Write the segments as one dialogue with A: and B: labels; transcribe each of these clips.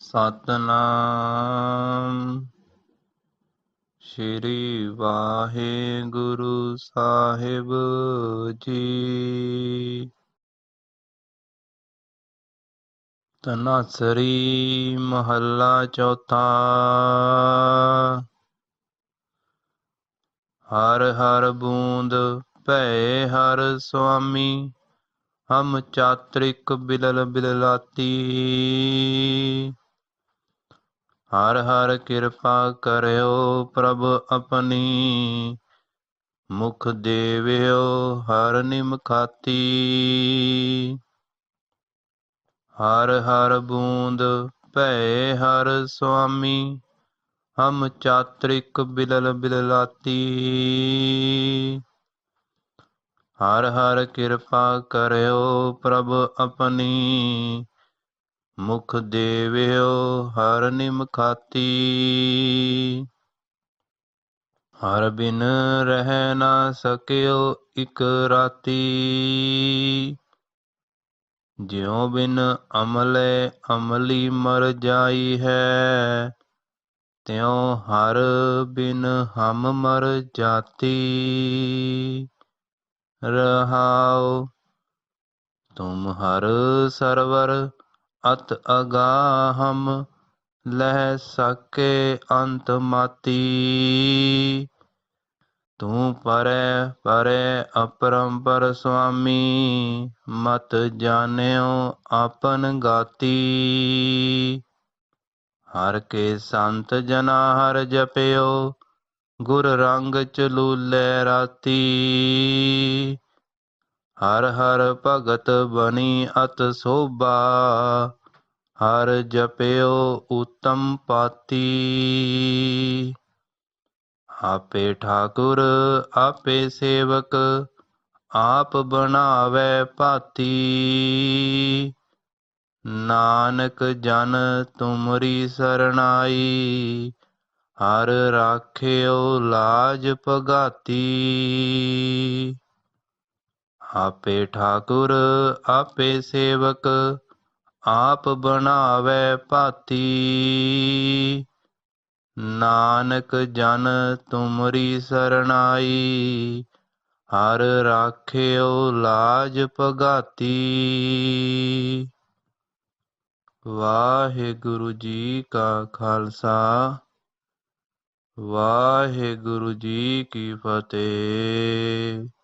A: ਸਤਨਾਮ। ਸ਼੍ਰੀ ਵਾਹਿਗੁਰੂ ਸਾਹਿਬ ਜੀ। ਤਨਾਸਰੀ ਮਹੱਲਾ ਚੌਥਾ। ਹਰ ਹਰ ਬੂੰਦ ਭੈ ਹਰ ਸੁਆਮੀ। ਹਮ ਚਾਤ੍ਰਿਕ ਬਿਲਲ ਬਿਲਲਾਤੀ। ਹਰ ਹਰ ਕਿਰਪਾ ਕਰਿਓ ਪ੍ਰਭ ਆਪਣੀ। ਮੁਖ ਦੇਵਿਓ ਹਰ ਨਿਮ ਖਾਤੀ। ਹਰ ਹਰ ਬੂੰਦ ਭੈ ਹਰ ਸੁਆਮੀ। ਹਮ ਚਾਤ੍ਰਿਕ ਬਿਲਲ ਬਿਲਲਾਤੀ। ਹਰ ਹਰ ਕਿਰਪਾ ਕਰਿਓ ਪ੍ਰਭ ਆਪਣੀ। ਮੁਖ ਦੇਵਿਓ ਹਰ ਨਿਮਖਾਤੀ ਹਰ ਬਿਨ ਰਹਿ ਨਾ ਸਕਿਓ ਇਕ ਰਾਤੀ। ਜਿਉ ਬਿਨ ਅਮਲੇ ਅਮਲੀ ਮਰ ਜਾਈ ਹੈ, ਤਿਉ ਹਰ ਬਿਨ ਹਮ ਮਰ ਜਾਤੀ। ਰਹਾਉ ਤੁਮ ਹਰ ਸਰਵਰ ਅਤ ਅਗਾਹਮ ਲਹਿ ਸਕੇ ਅੰਤ ਮਾਤੀ। ਤੂੰ ਪਰੈ ਪਰੈ ਅਪਰੰਪਰ ਸੁਆਮੀ, ਮਤ ਜਾਣਿਓ ਆਪਨ ਗਾਤੀ। ਹਰ ਕੇ ਸੰਤ ਜਨਾ ਹਰ ਜਪਿਓ, ਗੁਰ ਰੰਗ ਚਲੂਲੇ ਰਾਤੀ। ਹਰ ਹਰ ਭਗਤ ਬਣੀ ਅਤ ਸੋਭਾ, ਹਰ ਜਪਿਓ ਉਤਮ ਪਾਤੀ। ਆਪੇ ਠਾਕੁਰ, ਆਪੇ ਸੇਵਕ, ਆਪ ਬਣਾਵੇ ਭਾਤੀ। ਨਾਨਕ ਜਨ ਤੁਮਰੀ ਸਰਣਾਈ, ਹਰ ਰਾਖਿਓ ਲਾਜ ਭਗਾਤੀ। ਆਪੇ ਠਾਕੁਰ, ਆਪੇ ਸੇਵਕ, ਆਪ ਬਣਾਵੇ ਭਾਤੀ। ਨਾਨਕ ਜਨ ਤੁਮਰੀ ਸਰਣਾਈ, ਹਰ ਰਾਖਿਓ ਲਾਜ ਭਗਾਤੀ। ਵਾਹਿਗੁਰੂ ਜੀ ਕਾ ਖਾਲਸਾ, ਵਾਹਿਗੁਰੂ ਜੀ ਕੀ ਫਤਿਹ।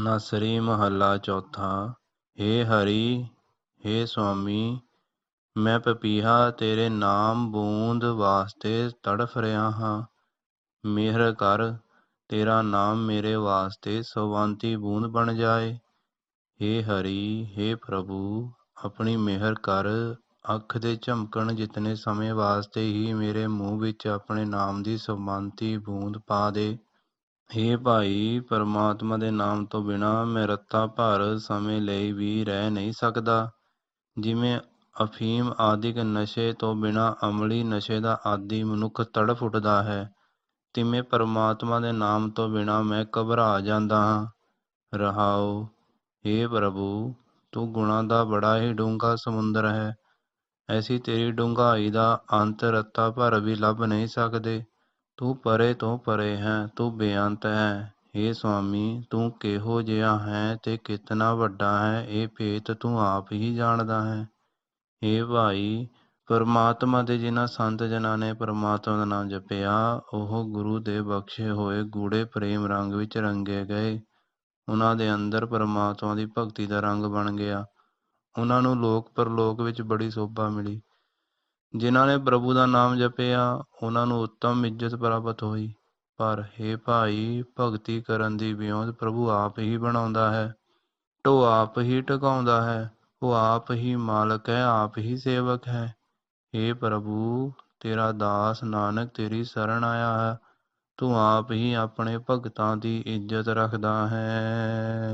A: ਨਸਰੀ ਮਹੱਲਾ ਚੌਥਾ, ਹੇ ਹਰੀ, ਹੇ ਸੁਆਮੀ, ਮੈਂ ਪਪੀਹਾ ਤੇਰੇ ਨਾਮ ਬੂੰਦ ਵਾਸਤੇ ਤੜਫ ਰਿਹਾ ਹਾਂ। ਮਿਹਰ ਕਰ, ਤੇਰਾ ਨਾਮ ਮੇਰੇ ਵਾਸਤੇ ਸਵਾਂਤੀ ਬੂੰਦ ਬਣ ਜਾਏ। ਹੇ ਹਰੀ, ਹੇ ਪ੍ਰਭੂ, ਆਪਣੀ ਮਿਹਰ ਕਰ, ਅੱਖ ਦੇ ਝਮਕਣ ਜਿਤਨੇ ਸਮੇਂ ਵਾਸਤੇ ਹੀ ਮੇਰੇ ਮੂੰਹ ਵਿੱਚ ਆਪਣੇ ਨਾਮ ਦੀ ਸਮਾਂਤੀ ਬੂੰਦ ਪਾ ਦੇ। हे ਭਾਈ, ਪਰਮਾਤਮਾ ਦੇ ਨਾਮ ਤੋਂ ਬਿਨਾਂ ਮੈਂ ਰੱਤਾ ਭਰ ਸਮੇਂ ਲਈ ਵੀ ਰਹਿ ਨਹੀਂ ਸਕਦਾ। ਜਿਵੇਂ ਅਫੀਮ ਆਦਿਕ ਨਸ਼ੇ ਤੋਂ ਬਿਨਾਂ ਅਮਲੀ ਨਸ਼ੇ ਦਾ ਆਦੀ ਮਨੁੱਖ ਤੜਫ ਉੱਠਦਾ ਹੈ, ਤਿਵੇਂ ਪਰਮਾਤਮਾ ਦੇ ਨਾਮ ਤੋਂ ਬਿਨਾਂ ਮੈਂ ਘਬਰਾ ਜਾਂਦਾ ਹਾਂ। ਰਹਾਓ हे ਪ੍ਰਭੂ, ਤੂੰ ਗੁਣਾਂ ਦਾ ਬੜਾ ਹੀ ਡੂੰਘਾ ਸਮੁੰਦਰ ਹੈ। ਐਸੀ ਤੇਰੀ ਡੂੰਘਾਈ ਦਾ ਅੰਤ ਰੱਤਾ ਭਰ ਵੀ ਲੱਭ ਨਹੀਂ ਸਕਦੇ। ਤੂੰ ਪਰੇ ਤੋਂ ਪਰੇ ਹੈ, ਤੂੰ ਬੇਅੰਤ ਹੈ। हे ਸੁਆਮੀ, ਤੂੰ ਕਿਹੋ ਜਿਹਾ ਹੈ ਤੇ ਕਿਤਨਾ ਵੱਡਾ ਹੈ, ਇਹ ਭੇਤ ਤੂੰ ਆਪ ਹੀ ਜਾਣਦਾ ਹੈ। हे ਭਾਈ, ਪਰਮਾਤਮਾ ਦੇ ਜਿਨ੍ਹਾਂ ਸੰਤ ਜਨਾਂ ਨੇ ਪਰਮਾਤਮਾ ਦਾ ਨਾਮ ਜਪਿਆ, ਉਹ ਗੁਰੂ ਦੇ ਬਖਸ਼ੇ ਹੋਏ ਗੂੜੇ ਪ੍ਰੇਮ ਰੰਗ ਵਿੱਚ ਰੰਗੇ ਗਏ। ਉਹਨਾਂ ਦੇ ਅੰਦਰ ਪਰਮਾਤਮਾ ਦੀ ਭਗਤੀ ਦਾ ਰੰਗ ਬਣ ਗਿਆ। ਉਹਨਾਂ ਨੂੰ ਲੋਕ ਪਰਲੋਕ ਵਿੱਚ ਬੜੀ ਸੋਭਾ ਮਿਲੀ। ਜਿਨ੍ਹਾਂ ਨੇ ਪ੍ਰਭੂ ਦਾ ਨਾਮ ਜਪਿਆ, ਉਹਨਾਂ ਨੂੰ ਉੱਤਮ ਇੱਜ਼ਤ ਪ੍ਰਾਪਤ ਹੋਈ। ਪਰ हे ਭਾਈ, ਭਗਤੀ ਕਰਨ ਦੀ ਵਿਉਂਤ ਪ੍ਰਭੂ ਆਪ ਹੀ ਬਣਾਉਂਦਾ ਹੈ। ਟੋ ਆਪ ਹੀ ਟਿਕਾਉਂਦਾ ਹੈ, ਉਹ ਆਪ ਹੀ ਮਾਲਕ ਹੈ, ਆਪ ਹੀ ਸੇਵਕ ਹੈ। हे ਪ੍ਰਭੂ, ਤੇਰਾ ਦਾਸ ਨਾਨਕ ਤੇਰੀ ਸ਼ਰਨ ਆਇਆ ਹੈ, ਤੂੰ ਆਪ ਹੀ ਆਪਣੇ ਭਗਤਾਂ ਦੀ ਇੱਜ਼ਤ ਰੱਖਦਾ ਹੈ।